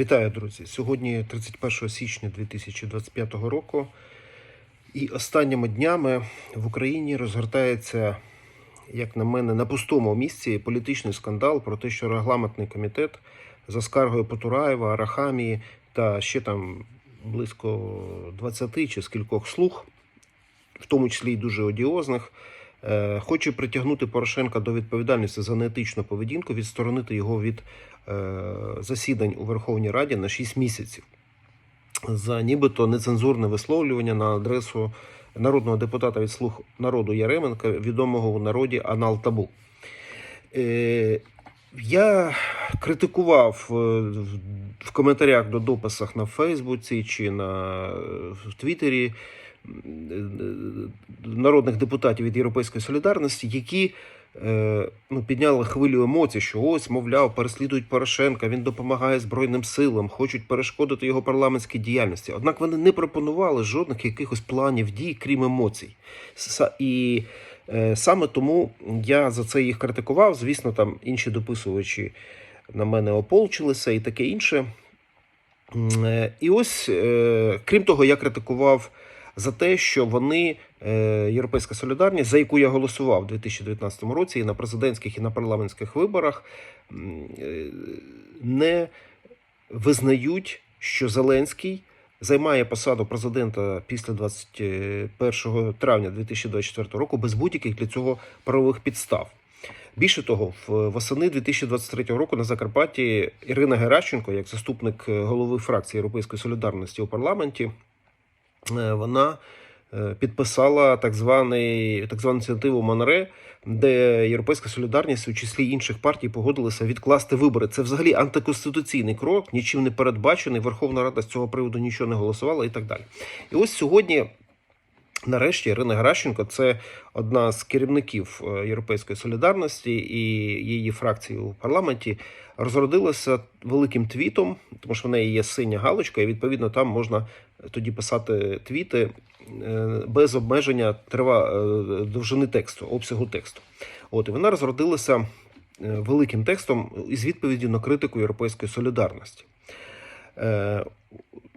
Вітаю, друзі! Сьогодні 31 січня 2025 року, і останніми днями в Україні розгортається, як на мене, на пустому місці політичний скандал про те, що регламентний комітет за скаргою Потураєва, Арахамії та ще там близько 20 чи скількох слуг, в тому числі й дуже одіозних, хоче притягнути Порошенка до відповідальності за неетичну поведінку, відсторонити його від е, засідань у Верховній Раді на 6 місяців за нібито нецензурне висловлювання на адресу народного депутата від слуг народу Яременка, відомого у народі Анал Табу. Е, я критикував е, в- коментарях до дописах на Фейсбуці чи на в Твіттері е, народних депутатів від Європейської солідарності, які е, ну, підняли хвилю емоцій, що ось, мовляв, переслідують Порошенка, він допомагає Збройним силам, хочуть перешкодити його парламентській діяльності. Однак вони не пропонували жодних якихось планів дій, крім емоцій. І е, саме тому я за це їх критикував. Звісно, там інші дописувачі на мене ополчилися і таке інше. Е, І ось, крім того, я критикував за те, що вони, е, Європейська солідарність, за яку я голосував у 2019 році і на президентських, і на парламентських виборах, е, не визнають, що Зеленський займає посаду президента після 21 травня 2024 року без будь-яких для цього правових підстав. Більше того, в восени 2023 року на Закарпатті Ірина Геращенко, як заступник голови фракції Європейської солідарності у парламенті, вона е, підписала так званий так звану ініціативу Монре, де Європейська солідарність у числі інших партій погодилася відкласти вибори. Це взагалі антиконституційний крок, нічим не передбачений. Верховна Рада з цього приводу нічого не голосувала і так далі. І ось сьогодні. Нарешті Ірина Геращенко це одна з керівників е, Європейської солідарності і її фракції у парламенті розродилася великим твітом, тому що в неї є синя галочка, і відповідно там можна тоді писати твіти е, без обмеження трива е, довжини тексту, обсягу тексту. От і вона розродилася великим текстом із відповіді на критику Європейської солідарності.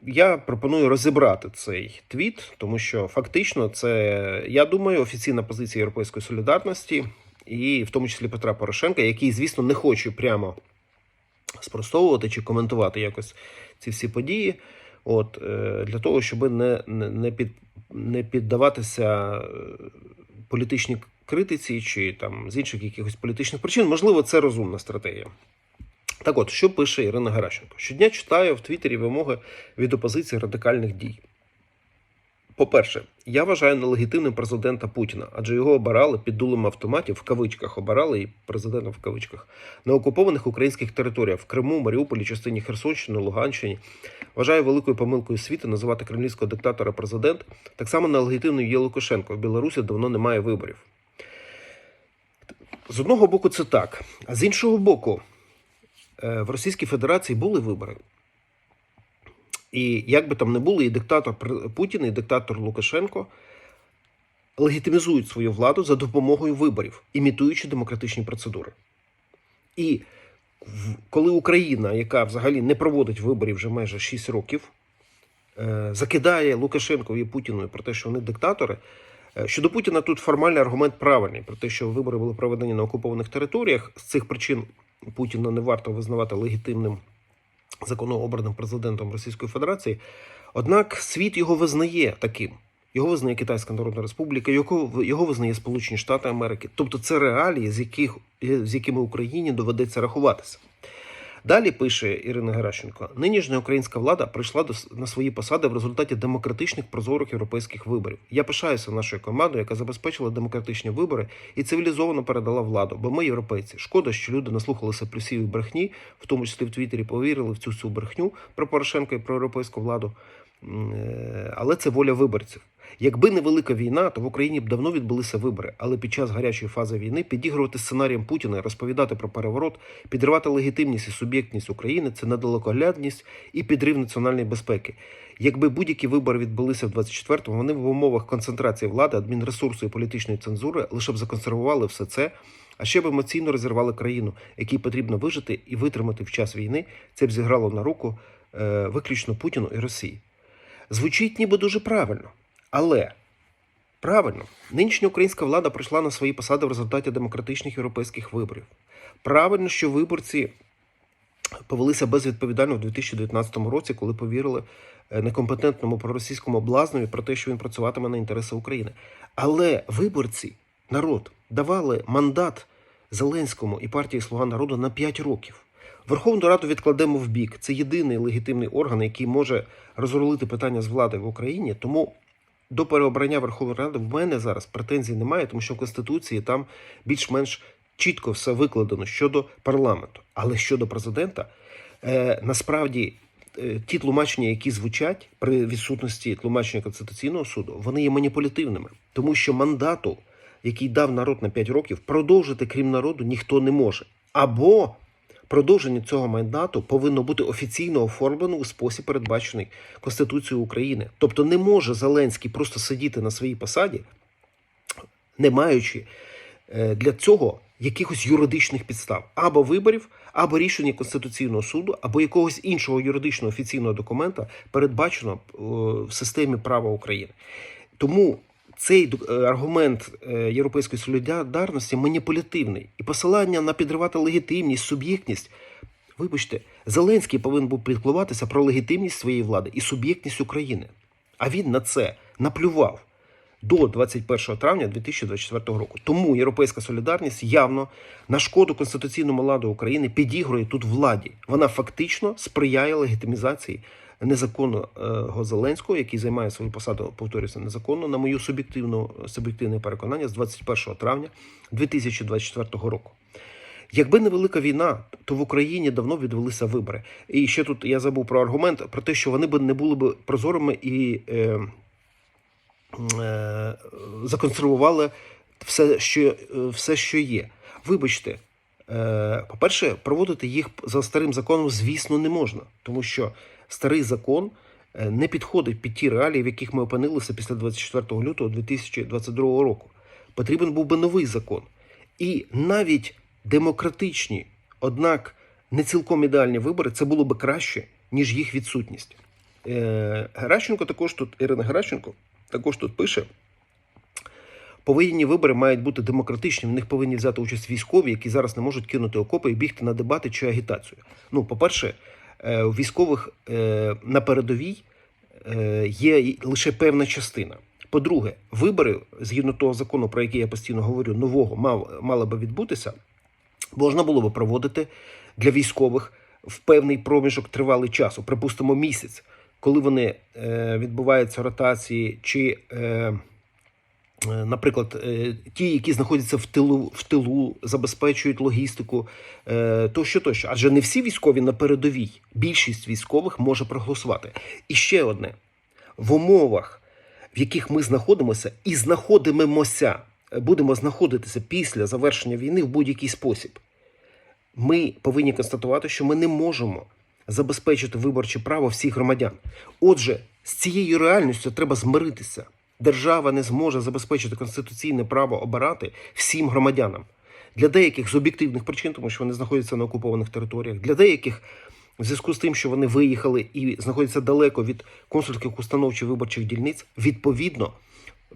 Я пропоную розібрати цей твіт, тому що фактично це, я думаю, офіційна позиція Європейської солідарності, і в тому числі Петра Порошенка, який, звісно, не хоче прямо спростовувати чи коментувати якось ці всі події. От е, для того, щоб не, не, не, під, не піддаватися е, політичній критиці чи там з інших якихось політичних причин, можливо, це розумна стратегія. Так от, що пише Ірина Геращенко? Щодня читаю в Твіттері вимоги від опозиції радикальних дій. По-перше, я вважаю нелегітимним президента Путіна, адже його обирали під дулем автоматів в кавичках, обирали і президента в кавичках на окупованих українських територіях в Криму, Маріуполі, частині Херсонщини, Луганщині. Вважаю великою помилкою світу називати кремлівського диктатора президент. Так само нелегітимною є Лукашенко. В Білорусі давно немає виборів. З одного боку, це так, а з іншого боку, в Російській Федерації були вибори. І як би там не були, і диктатор Путін, і диктатор Лукашенко легітимізують свою владу за допомогою виборів, імітуючи демократичні процедури. І коли Україна, яка взагалі не проводить виборів вже майже 6 років, е, закидає Лукашенкові і Путіну про те, що вони диктатори. е, Щодо Путіна, тут формальний аргумент правильний про те, що вибори були проведені на окупованих територіях. З цих причин Путіна не варто визнавати легітимним законообраним президентом Російської Федерації. Однак світ його визнає таким. Його визнає Китайська Народна Республіка, його, його визнає Сполучені Штати Америки. Тобто це реалії, з, яких, з якими Україні доведеться рахуватися. Далі пише Ірина Геращенко: нинішня українська влада прийшла до, на свої посади в результаті демократичних прозорих європейських виборів. Я пишаюся нашою командою, яка забезпечила демократичні вибори і цивілізовано передала владу. Бо ми європейці. Шкода, що люди наслухалися плюсів і брехні, в тому числі в Твіттері повірили в цю всю брехню про Порошенка і про європейську владу. Е, Але це воля виборців. Якби не велика війна, то в Україні б давно відбулися вибори. Але під час гарячої фази війни підігрувати сценарієм Путіна, розповідати про переворот, підривати легітимність і суб'єктність України це недалекоглядність і підрив національної безпеки. Якби будь-які вибори відбулися в 24-му, вони в умовах концентрації влади, адмінресурсу і політичної цензури лише б законсервували все це А ще б емоційно розірвали країну, якій потрібно вижити і витримати в час війни. Це б зіграло на руку е, виключно Путіну і Росії. Звучить ніби дуже правильно, але правильно, нинішня українська влада прийшла на свої посади в результаті демократичних європейських виборів. Правильно, що виборці повелися безвідповідально в 2019 році, коли повірили е, некомпетентному проросійському блазнові про те, що він працюватиме на інтереси України. Але виборці, народ, давали мандат Зеленському і партії Слуга народу на 5 років. Верховну Раду відкладемо в бік. Це єдиний легітимний орган, який може розрулити питання з влади в Україні. Тому до переобрання Верховної Ради в мене зараз претензій немає, тому що в Конституції там більш-менш чітко все викладено щодо парламенту. Але щодо президента, е, насправді е, ті тлумачення, які звучать при відсутності тлумачення Конституційного суду, вони є маніпулятивними, тому що мандату, який дав народ на 5 років, продовжити крім народу ніхто не може. Або продовження цього мандату повинно бути офіційно оформлено у спосіб, передбачений Конституцією України. Тобто не може Зеленський просто сидіти на своїй посаді, не маючи е, для цього якихось юридичних підстав або виборів, або рішення Конституційного суду, або якогось іншого юридичного офіційного документа, передбачено е, в системі права України. Тому цей е, аргумент е, європейської солідарності маніпулятивний і посилання на підривати легітимність, суб'єктність. Вибачте, Зеленський повинен був піклуватися про легітимність своєї влади і суб'єктність України. А він на це наплював до 21 травня 2024 року. Тому європейська солідарність явно на шкоду конституційному ладу України підігрує тут владі. Вона фактично сприяє легітимізації незаконного Зеленського, який займає свою посаду, повторюся, незаконно, на мою суб'єктивну суб'єктивне переконання з 21 травня 2024 року. Якби не велика війна, то в Україні давно відвелися вибори. І ще тут я забув про аргумент про те, що вони б не були б прозорими і е, е, законсервували все, що, е, все, що є. Вибачте, е, по-перше, проводити їх за старим законом, звісно, не можна, тому що старий закон е, не підходить під ті реалії, в яких ми опинилися після 24 лютого 2022 року. Потрібен був би новий закон. І навіть демократичні, однак не цілком ідеальні вибори, це було би краще, ніж їх відсутність. Е, Геращенко також тут, Ірина Геращенко також тут пише. Повоєнні вибори мають бути демократичні. В них повинні взяти участь військові, які зараз не можуть кинути окопи і бігти на дебати чи агітацію. Ну, по-перше, у військових е, на передовій е, є лише певна частина. По-друге, вибори, згідно того закону, про який я постійно говорю, нового мав, мали би відбутися, можна було би проводити для військових в певний проміжок тривалий часу, припустимо, місяць, коли вони е, відбуваються ротації, чи, е, е, наприклад, е, ті, які знаходяться в тилу, в тилу, забезпечують логістику, е, тощо, тощо. Адже не всі військові на передовій, більшість військових може проголосувати. І ще одне: в умовах, в яких ми знаходимося і знаходимемося, е, будемо знаходитися після завершення війни в будь-який спосіб ми повинні констатувати, що ми не можемо забезпечити виборче право всіх громадян. Отже, з цією реальністю треба змиритися. Держава не зможе забезпечити конституційне право обирати всім громадянам. Для деяких з об'єктивних причин, тому що вони знаходяться на окупованих територіях, для деяких в зв'язку з тим, що вони виїхали і знаходяться далеко від консульських установ чи виборчих дільниць, відповідно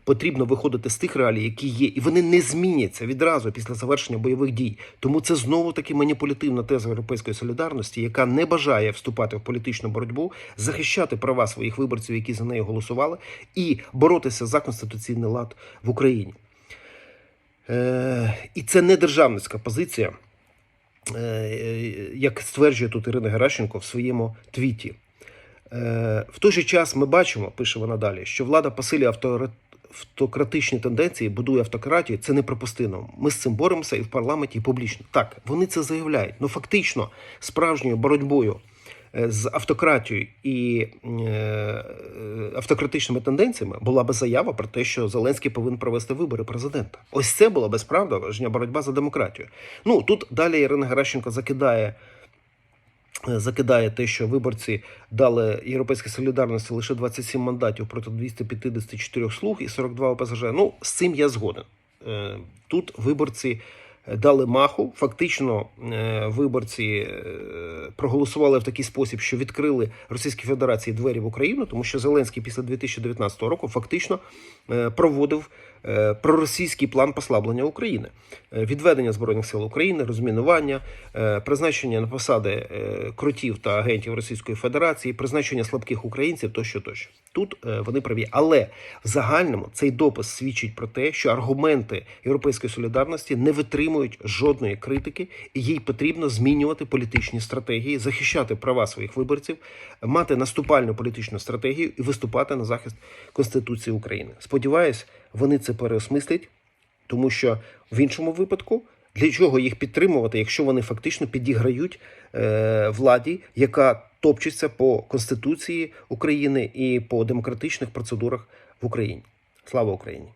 потрібно виходити з тих реалій, які є, і вони не зміняться відразу після завершення бойових дій. Тому це знову таки маніпулятивна теза європейської солідарності, яка не бажає вступати в політичну боротьбу, захищати права своїх виборців, які за неї голосували, і боротися за конституційний лад в Україні. Е, і це не державницька позиція, е, як стверджує тут Ірина Геращенко в своєму твіті. Е, В той же час ми бачимо, пише вона далі, що влада посилює автори- автократичні тенденції, будує автократію. Це неприпустимо. Ми з цим боремося і в парламенті, і публічно. Так, вони це заявляють. Ну фактично, справжньою боротьбою е, з автократією і е, автократичними тенденціями була би заява про те, що Зеленський повинен провести вибори президента. Ось це була би справжня боротьба за демократію. Ну тут далі Ірина Геращенко закидає. Е, Закидає те, що виборці дали Європейській солідарності лише 27 мандатів проти 254 слуг і 42 ОПЗЖ. Ну, з цим я згоден. Е, Тут виборці дали маху. Фактично, е, виборці е, проголосували в такий спосіб, що відкрили Російській Федерації двері в Україну, тому що Зеленський після 2019 року фактично е, проводив е, проросійський план послаблення України, Е, відведення збройних сил України, розмінування, е, призначення на посади е, кротів та агентів Російської Федерації, призначення слабких українців тощо тощо. Тут е, вони праві, але в загальному цей допис свідчить про те, що аргументи європейської солідарності не витримують жодної критики, і їй потрібно змінювати політичні стратегії, захищати права своїх виборців, мати наступальну політичну стратегію і виступати на захист Конституції України. Сподіваюсь, вони це переосмислять, тому що в іншому випадку. Для чого їх підтримувати, якщо вони фактично підіграють е, владі, яка топчеться по Конституції України і по демократичних процедурах в Україні? Слава Україні!